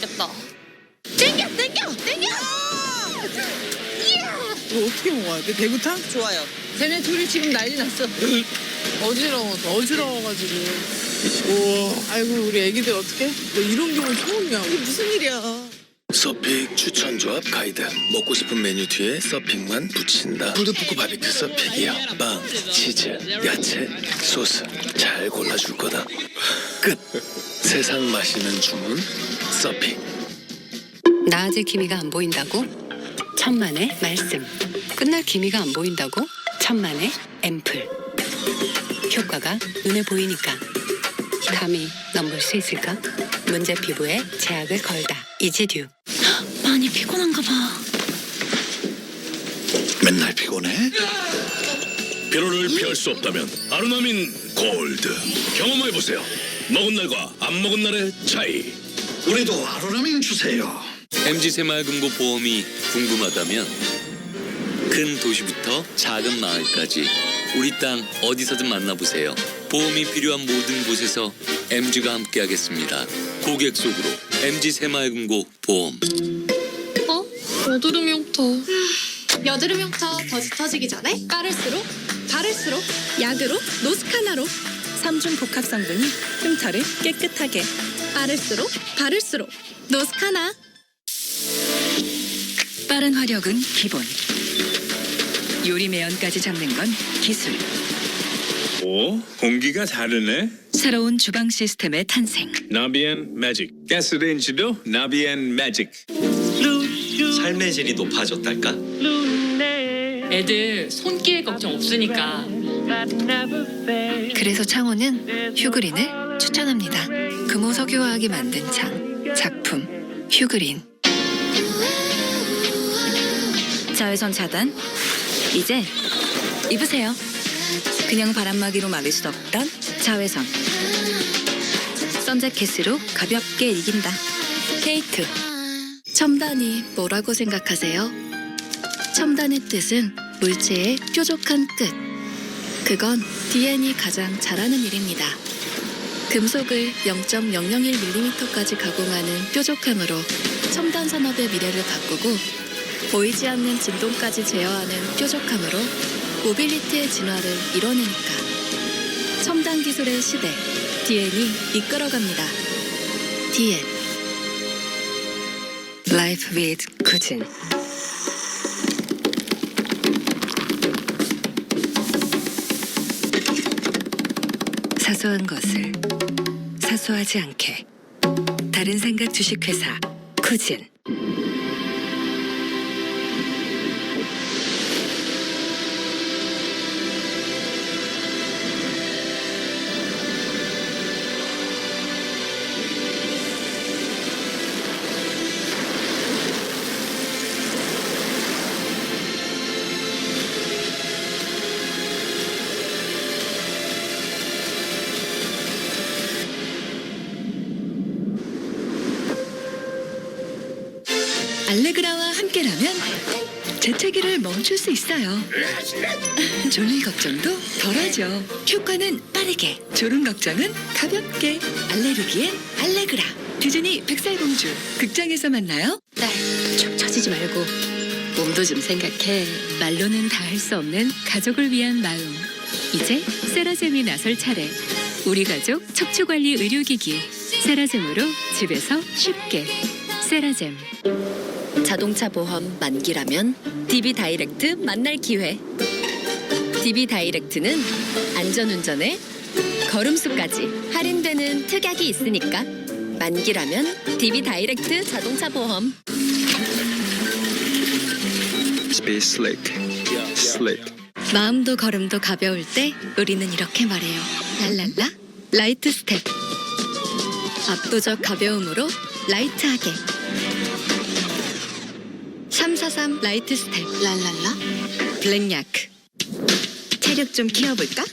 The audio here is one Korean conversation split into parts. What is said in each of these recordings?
먹겠다. 땡겨 땡겨 땡겨 이거 어떻게 먹어야 돼? 대구탕? 좋아요 쟤네 둘이 지금 난리 났어 어지러워서 어지러워가지고. 우와. 아이고 우리 애기들 어떻게? 너 이런 경우 처음이야. 이게 무슨 일이야 서픽 추천 조합 가이드 먹고 싶은 메뉴 뒤에 서픽만 붙인다 풀드포크 바비큐 서픽이야 빵, 치즈, 야채, 소스 잘 골라줄 거다 끝 세상 맛있는 주문 서픽 나아질 기미가 안 보인다고? 천만의 말씀. 끝날 기미가 안 보인다고? 천만의 앰플. 효과가 눈에 보이니까. 감히 넘볼 수 있을까? 문제 피부에 제약을 걸다. 이지듀. 많이 피곤한가 봐. 맨날 피곤해? 피로를 피할 수 없다면 아르나민 골드 경험해 보세요 먹은 날과 안 먹은 날의 차이 우리도 아로라민 주세요 MG 새마을금고 보험이 궁금하다면 큰 도시부터 작은 마을까지 우리 땅 어디서든 만나보세요. 보험이 필요한 모든 곳에서 MG가 함께하겠습니다. 고객 속으로 MG 새마을금고 보험. 어? 여드름이 옥터. 여드름 흉터 더지 터지기 전에 까를수록 바를수록 약으로 노스카나로 3중 복합 성분이 흉터를 깨끗하게 빠를수록 바를수록 노스카나 빠른 화력은 기본 요리 매연까지 잡는 건 기술 오, 공기가 다르네. 새로운 주방 시스템의 탄생 나비엔 매직. 가스레인지도 나비엔 매직. 삶의 질이 높아졌달까? 애들 손길 걱정 없으니까 그래서 창호는 휴그린을 추천합니다. 금호 석유화학이 만든 창. 작품 휴그린. 자외선 차단 이제 입으세요 그냥 바람막이로 막을 수 없던 자외선 선재킷으로 가볍게 이긴다 케이크 첨단이 뭐라고 생각하세요? 첨단의 뜻은 물체의 뾰족한 끝. 그건 DN이 가장 잘하는 일입니다. 금속을 0.001mm까지 가공하는 뾰족함으로 첨단 산업의 미래를 바꾸고 보이지 않는 진동까지 제어하는 뾰족함으로 모빌리티의 진화를 이뤄내니까 첨단 기술의 시대 DN이 이끌어갑니다. DN Life with 쿠진. 사소한 것을 사소하지 않게 다른 생각 주식회사 쿠진 알레그라와 함께라면 재채기를 멈출 수 있어요. 졸릴 걱정도 덜하죠. 효과는 빠르게, 졸음 걱정은 가볍게. 알레르기엔 알레그라. 디즈니 백설공주 극장에서 만나요. 딸, 축 처지지 말고 몸도 좀 생각해. 말로는 다 할 수 없는 가족을 위한 마음. 이제 세라젬이 나설 차례. 우리 가족 척추관리 의료기기. 세라젬으로 집에서 쉽게. 세라젬. 자동차 보험 만기라면 DB 다이렉트 만날 기회. DB 다이렉트는 안전운전에 걸음수까지 할인되는 특약이 있으니까 만기라면 DB 다이렉트 자동차 보험. Space Slick. Slick. 마음도 걸음도 가벼울 때 우리는 이렇게 말해요. 랄랄라 라이트 스텝. 압도적 가벼움으로 라이트하게. 343 라이트 스텝. 랄랄라 블랙야크. 체력 좀 키워볼까?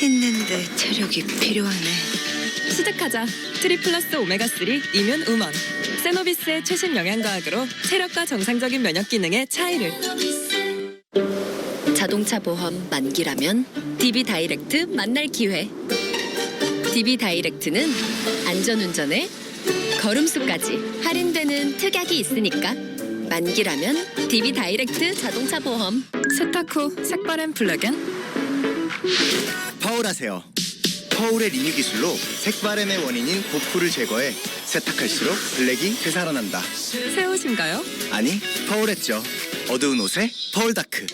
했는데 체력이 필요하네. 시작하자. 트리플러스 오메가3 이면 우먼. 세노비스의 최신 영양과학으로 체력과 정상적인 면역 기능의 차이를. 자동차 보험 만기라면 DB 다이렉트 만날 기회. DB 다이렉트는 안전운전에 걸음수까지 할인되는 특약이 있으니까 만기라면 DB 다이렉트 자동차 보험 세탁 후 색바람 플러그인 파울하세요. 파울의 리뉴 기술로 색바램의 원인인 보풀을 제거해 세탁할수록 블랙이 되살아난다. 새 옷인가요? 아니, 파울했죠. 어두운 옷에 파울 다크.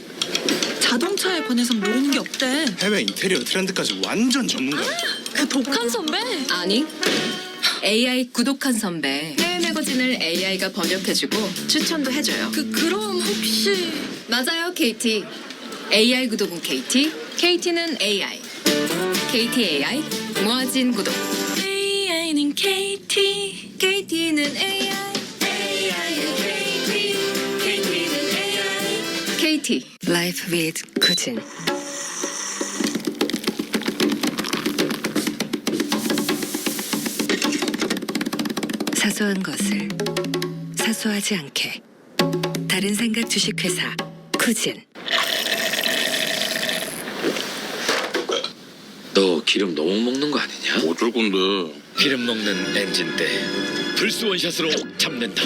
자동차에 관해서 모르는 게 없대. 해외 인테리어 트렌드까지 완전 전문가. 그 독한 선배? 아니 AI 구독한 선배. 해외 매거진을 AI가 번역해주고 추천도 해줘요. 그 그럼 혹시 맞아요 KT AI 구독은 KT KT는 AI KT AI 모아진 구독. AI는 KT KT는 AI AI는 KT KT는 AI KT Life with 쿠진 사소한 것을 사소하지 않게 다른 생각 주식회사 쿠진 너 기름 너무 먹는 거 아니냐? 어쩔 건데? 기름 먹는 엔진대 불스 원샷으로 잡는다.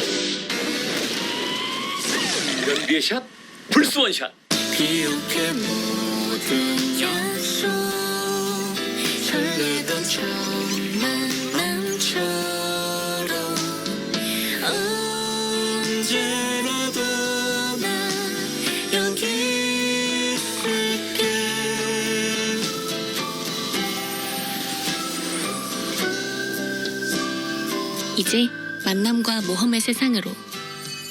연비의 샷, 불스 원샷. 이제 만남과 모험의 세상으로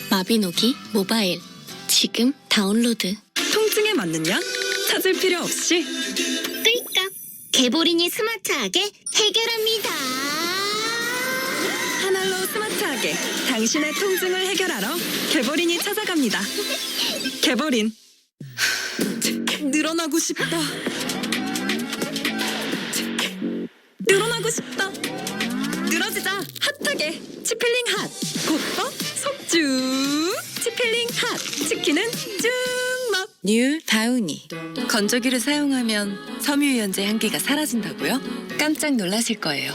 마비노기 모바일 지금 다운로드 통증에 맞는 약 찾을 필요 없이 끌까 개보린이 스마트하게 해결합니다. 하나로 스마트하게 당신의 통증을 해결하러 개보린이 찾아갑니다. 개보린 늘어나고 싶다. 늘어나고 싶다. 늘어지자 핫하게. 치필링 핫. 곧버 속쭉 치필링 핫. 치킨은 쭉맛 뉴 다우니. 건조기를 사용하면 섬유유연제 향기가 사라진다고요? 깜짝 놀라실 거예요.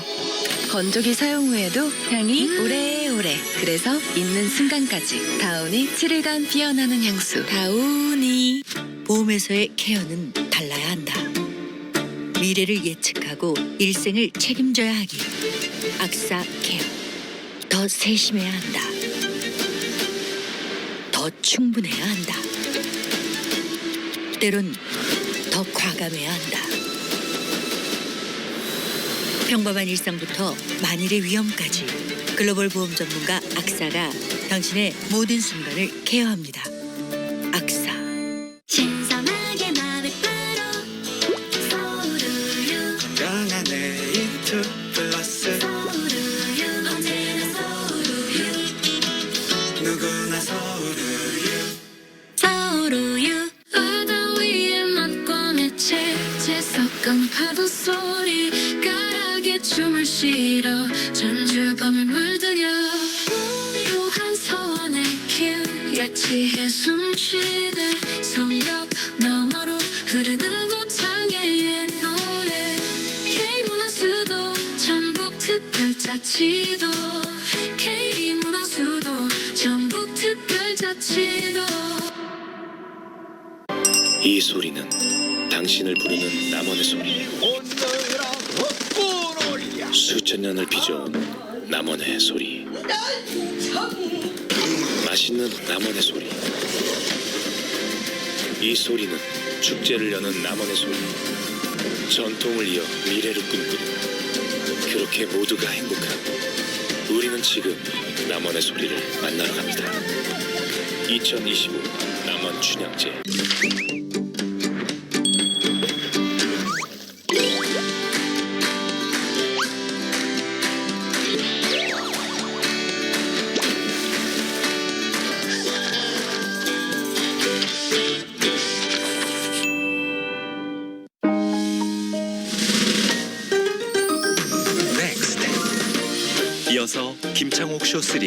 건조기 사용 후에도 향이 오래오래. 그래서 있는 순간까지 다우니 7일간 피어나는 향수. 다우니. 보험회사의 케어는 달라야 한다. 미래를 예측하고 일생을 책임져야 하기 악사 케어 더 세심해야 한다. 더 충분해야 한다. 때론 더 과감해야 한다. 평범한 일상부터 만일의 위험까지 글로벌 보험 전문가 악사가 당신의 모든 순간을 케어합니다. 소리 가락에 춤을 실어 전주 밤을 물들여. 우유한 서원의 길 야치해 숨쉬듯 성벽 너머로 흐르는 고창의 노래. K문화수도 전북 특별자치도. K문화수도 전북 특별자치도. 이 소리는 당 신을 부르는 소리 수천 년을 빚어온 남원의 소리. 맛있는 남원의 소리. 이 소리는 축제를 여는 남원의 소리. 전통을 이어 미래를 꿈꾸는 그렇게 모두가 행복한 우리는 지금 남원의 소리를 만나러 갑니다. 2025 남원 춘향제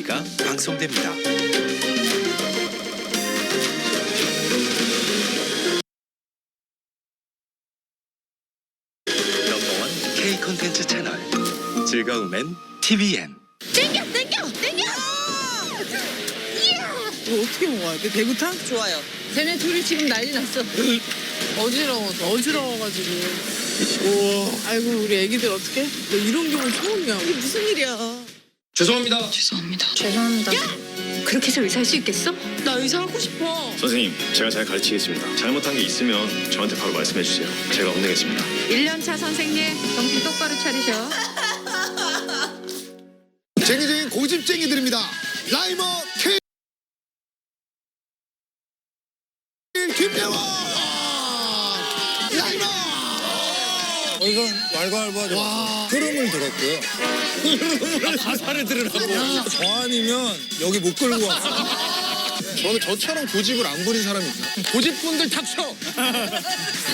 이야기가 방송됩니다. 넘버원 K 콘텐츠 채널 즐거움엔 TVN. 땡겨 땡겨 땡겨! 어떻게 먹어야 돼? 대구탕? 좋아요. 쟤네 둘이 지금 난리 났어. 어지러워서 어지러워가지고. 아이고 우리 애기들 어떻게? 이런 경우 처음이야. 이게 무슨 일이야? 죄송합니다. 죄송합니다. 죄송합니다. 그렇게 해서 의사할 수 있겠어? 나 의사 하고 싶어. 선생님, 제가 잘 가르치겠습니다. 잘못한 게 있으면 저한테 바로 말씀해 주세요. 제가 혼내겠습니다. 1년차 선생님 정신 똑바로 차리셔. 쟁이쟁이 고집쟁이들입니다. 라이머 K 김대원 어, 이건 왈가왈부하죠. 흐름을 들었고요. 가사를 들으라고. 저 아니면 여기 못 끌고 왔어. 저는 저처럼 고집을 안 부린 사람이 있나? 고집분들 닥쳐.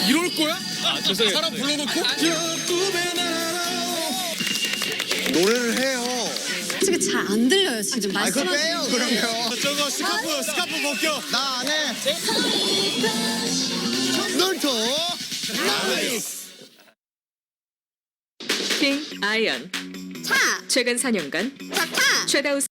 이럴 거야? 아, 죄송해요. 사람 불러놓고 노래를 해요. 솔직히 잘 안 들려요 지금 아, 그거 말씀하시는 빼요, 그러면. 저거 스카프, 스카프 벗겨. 나안 해. 놀토 나이스. 핑 아이언. 차! 최근 4년간 차 차! 최다 우승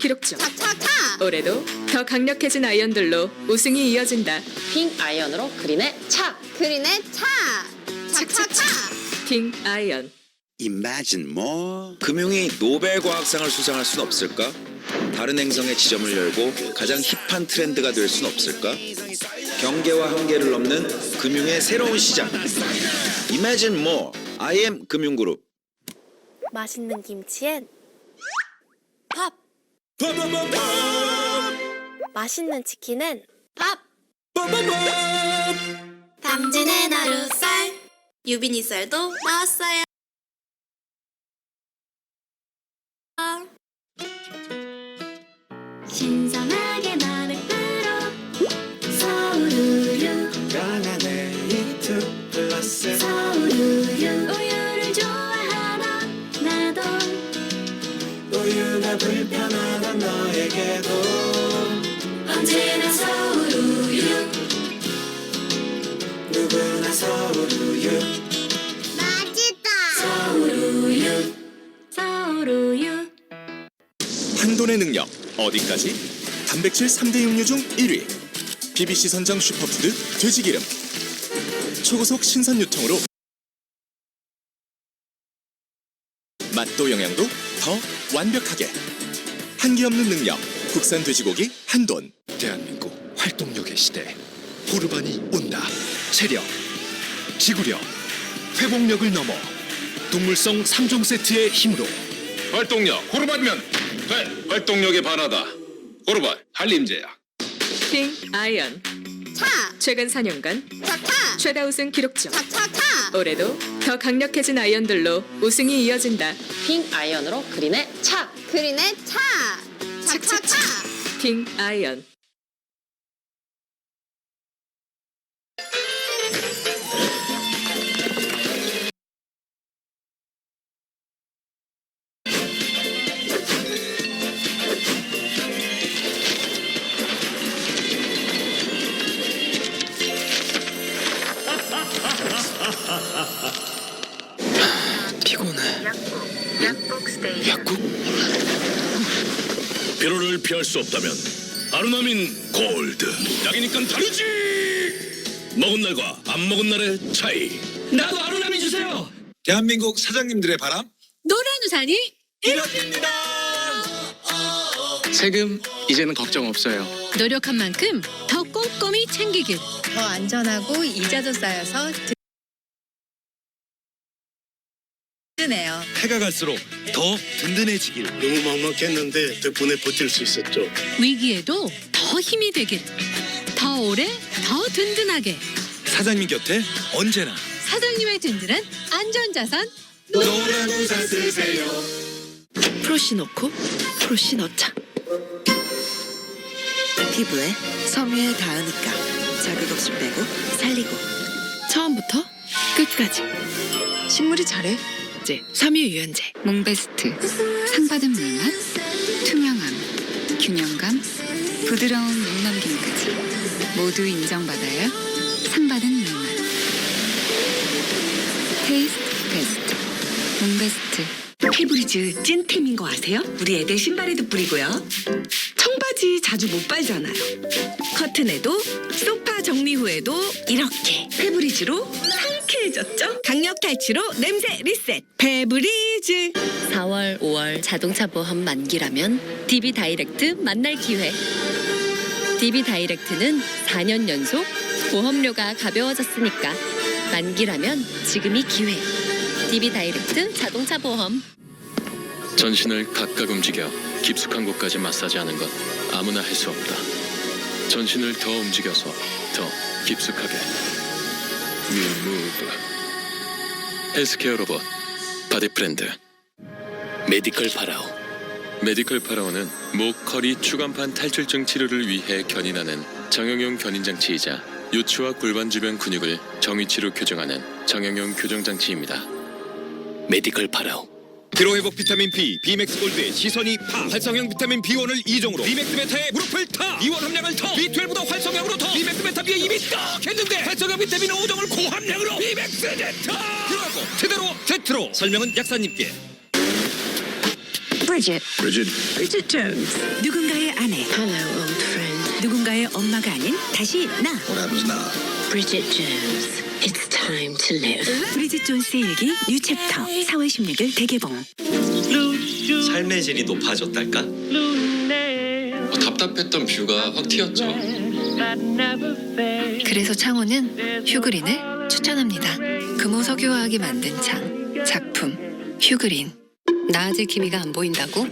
기록 중. 차차 차! 올해도 더 강력해진 아이언들로 우승이 이어진다. 핑 아이언으로 그린의 차. 그린의 차! 차 차차! 핑 아이언. Imagine more. 금융이 노벨 과학상을 수상할 순 없을까? 다른 행성에 지점을 열고 가장 힙한 트렌드가 될 순 없을까? 경계와 한계를 넘는 금융의 새로운 시장. Imagine more. IM 금융그룹. 맛있는 김치엔 밥 맛있는 치킨엔 밥 당진의 하루쌀 유빈이 쌀도 나왔어요 3대 육류 중 1위 BBC 선정 슈퍼푸드 돼지기름 초고속 신선 유통으로 맛도 영양도 더 완벽하게 한기 없는 능력 국산 돼지고기 한돈 대한민국 활동력의 시대. 호르반이 온다. 체력, 지구력, 회복력을 넘어 동물성 3종 세트의 힘으로 활동력 호르반이면 돼. 활동력에 반하다. 호르반 한림제약. 핑 아이언. 차! 최근 4년간 차 차! 최다 우승 기록 중. 차 차 차! 올해도 더 강력해진 아이언들로 우승이 이어진다. 핑 아이언으로 그린의 차. 그린의 차! 차차차! 핑 아이언. 수 없다면 아르나민 골드. 약이니까 다르지. 먹은 날과 안 먹은 날의 차이. 나도 아루나미 주세요 대한민국 사장님들의 바람 노란 우산이 이렇습니다 세금 이제는 걱정 없어요. 노력한 만큼 더 꼼꼼히 챙기길. 더 안전하고 이자도 쌓여서 든든해요. 해가 갈수록 더 든든해지길 너무 막막했는데 덕분에 버틸 수 있었죠. 위기에도 더 힘이 되길. 더 오래 더 든든하게. 사장님 곁에 언제나 사장님의 든든한 안전자산 노란 우산 쓰세요 프로시 넣고 프로시 넣자. 피부에 섬유에 닿으니까 자극 없이 빼고 살리고 처음부터 끝까지 식물이 잘해. 이제 섬유 유연제. 몽베스트 상받은 물맛 투명함 균형감 부드러운 눈넘김까지 모두 인정받아야 상받은 물맛 테이스트 베스트 몽베스트 페브리즈 찐템인 거 아세요? 우리 애들 신발에도 뿌리고요. 청바지 자주 못 빨잖아요. 커튼에도 소파 정리 후에도 이렇게 페브리즈로 상쾌해졌죠? 강력 탈취로 냄새 리셋 페브리즈 4월, 5월 자동차 보험 만기라면 DB 다이렉트 만날 기회. DB 다이렉트는 4년 연속 보험료가 가벼워졌으니까 만기라면 지금이 기회. DB 다이렉트 자동차 보험. 전신을 각각 움직여 깊숙한 곳까지 마사지하는 것 아무나 할 수 없다. 전신을 더 움직여서 더 깊숙하게. 위무브 헬스케어 로봇 바디프렌드. 메디컬 파라오. 메디컬 파라오는 목, 허리, 추간판 탈출증 치료를 위해 견인하는 정형용 견인 장치이자 요추와 골반 주변 근육을 정위치로 교정하는 정형용 교정 장치입니다. 메디컬 파라오 피로 회복 비타민 B, 비맥스 골드의 시선이 파 활성형 비타민 B1을 2종으로 비맥스 베타의 무릎을 타. B1 함량을 더 B12도 활성형으로 더 비맥스 베타 B의 입이 떡 했는데 활성형 비타민 5종을 고함량으로 비맥스 제타. 들어가고 제대로 제트로. 설명은 약사님께. Bridget 브리짓. Bridget Jones 누군가의 아내. Hello old friend. 누군가의 엄마가 아닌 다시 나. What happens now? Bridget Jones It's time to live 브리짓 존스의 일기 뉴 챕터 4월 16일 대개봉 삶의 질이 높아졌달까? 답답했던 뷰가 확 튀었죠. 그래서 창호는 휴그린을 추천합니다 금호 석유화학이 만든 창 작품 휴그린 나아질 기미가 안 보인다고?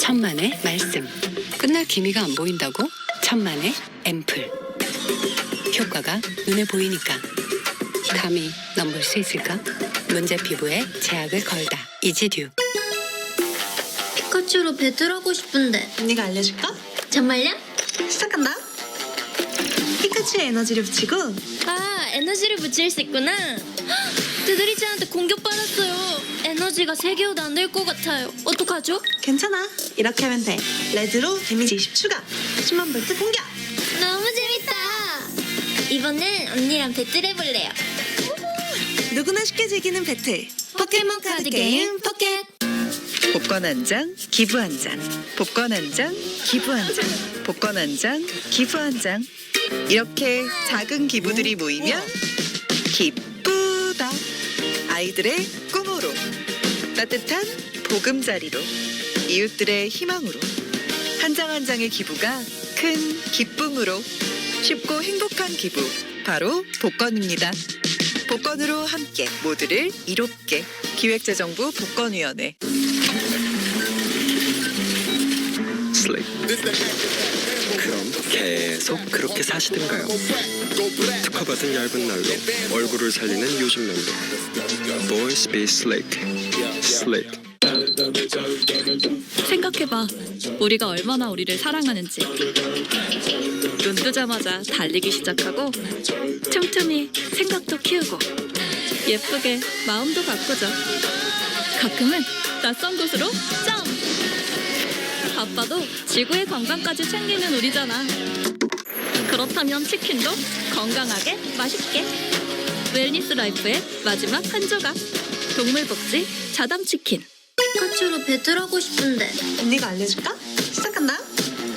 천만의 말씀. 끝날 기미가 안 보인다고? 천만의 앰플. 효과가 눈에 보이니까. 감히 넘볼 수 있을까? 문제 피부에 제약을 걸다. 이지듀. 피카츄로 배틀하고 싶은데 언니가 알려줄까? 정말요? 시작한다. 피카츄의 에너지를 붙이고 아 에너지를 붙일 수 있구나 두드리지한테 공격받았어요 에너지가 세 개도 안 될 것 같아요 어떡하죠? 괜찮아. 이렇게 하면 돼. 레드로 데미지 20 추가. 10만 볼트 공격. 너무 재밌다 이번엔 언니랑 배틀 해볼래요 누구나 쉽게 즐기는 배틀. 포켓몬 카드 게임 포켓 복권 한 장, 기부 한 장. 복권 한 장, 기부 한 장. 복권 한 장, 기부 한 장. 이렇게 작은 기부들이 모이면 기쁘다. 아이들의 꿈으로 따뜻한 보금자리로 이웃들의 희망으로 한 장 한 장의 기부가 큰 기쁨으로 쉽고 행복한 기부 바로 복권입니다. 복권으로 함께 모두를 이롭게 기획재정부 복권위원회. 그럼 계속 그렇게 사시든가요. 특허받은 얇은 날로 얼굴을 살리는 요즘 멤버. Boys be slick. Slick. 생각해봐. 우리가 얼마나 우리를 사랑하는지. 눈 뜨자마자 달리기 시작하고 틈틈이 생각도 키우고 예쁘게 마음도 바꾸죠. 가끔은 낯선 곳으로 점! 바빠도 지구의 건강까지 챙기는 우리잖아. 그렇다면 치킨도 건강하게 맛있게. 웰니스 라이프의 마지막 한 조각. 동물복지 자담치킨. 피카츄로 배틀하고 싶은데 언니가 알려줄까? 시작한다.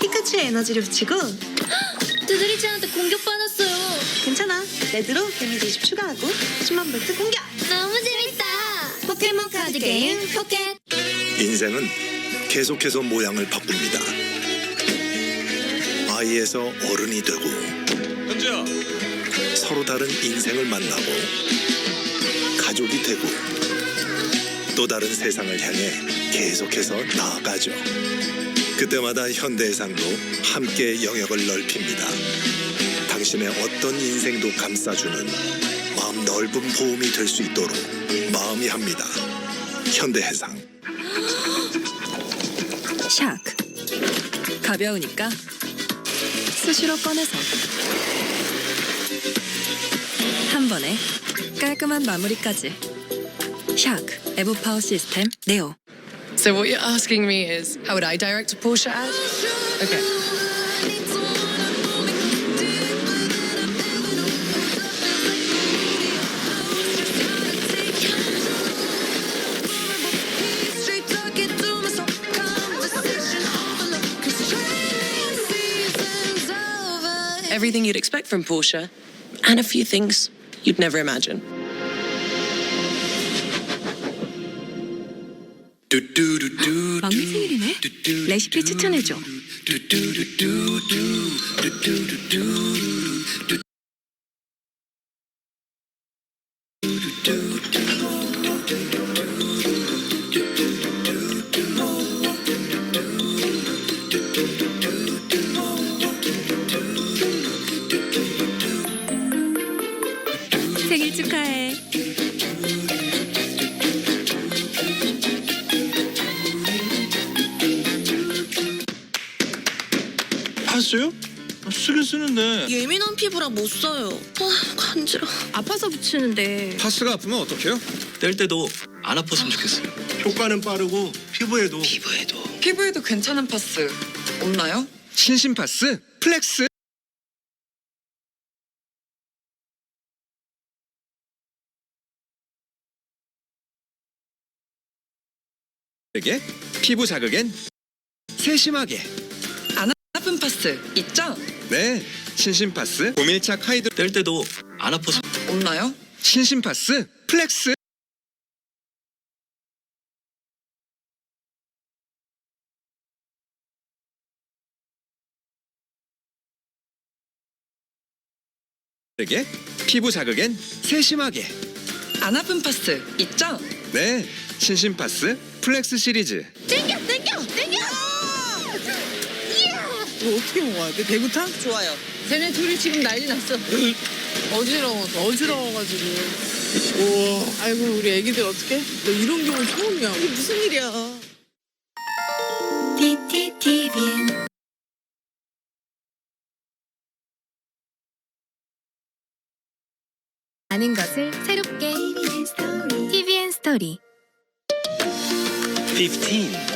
피카츄의 에너지를 붙이고 두드리지한테 공격받았어요 괜찮아. 레드로 데미지 20 추가하고 10만 볼트 공격. 너무 재밌다 포켓몬 카드 게임 포켓 인생은 계속해서 모양을 바꿉니다. 아이에서 어른이 되고 현주야 서로 다른 인생을 만나고 가족이 되고 또 다른 세상을 향해 계속해서 나아가죠. 그때마다 현대해상도 함께 영역을 넓힙니다. 당신의 어떤 인생도 감싸주는 마음 넓은 보험이 될 수 있도록 마음이 합니다. 현대해상. 샤크 가벼우니까 수시로 꺼내서 한 번에 깔끔한 마무리까지 샤 Evo System, Deo. So what you're asking me is, how would I direct a Porsche ad? Okay. Everything you'd expect from Porsche, and a few things you'd never imagine. 막내 생일이네. 레시피 추천해줘. 피부라 못 써요. 아, 간지러. 아파서 붙이는데. 파스가 아프면 어떡해요? 뗄 때도 안 아팠으면 좋겠어요. 효과는 빠르고 피부에도 피부에도 피부에도 괜찮은 파스 없나요? 신신 파스 플렉스 에게 피부 자극엔 세심하게 안 아픈 파스 있죠? 네 신신 파스. 고밀착 하이드 뗄 때도 안 아팠으면 없나요? 신신 파스 플렉스. 에게 피부 자극엔 세심하게. 안 아픈 파스 있죠? 네 신신 파스 플렉스 시리즈 이거 어떻게 먹어야 돼? 대구탕? 좋아요. 쟤네 둘이 지금 난리 났어. 어지러워서 어지러워가지고. 우와. 아이고 우리 애기들 어떻게? 너 이런 경우 처음이야. 이게 무슨 일이야? TTTVN 아는 것을 새롭게 TVN 스토리 15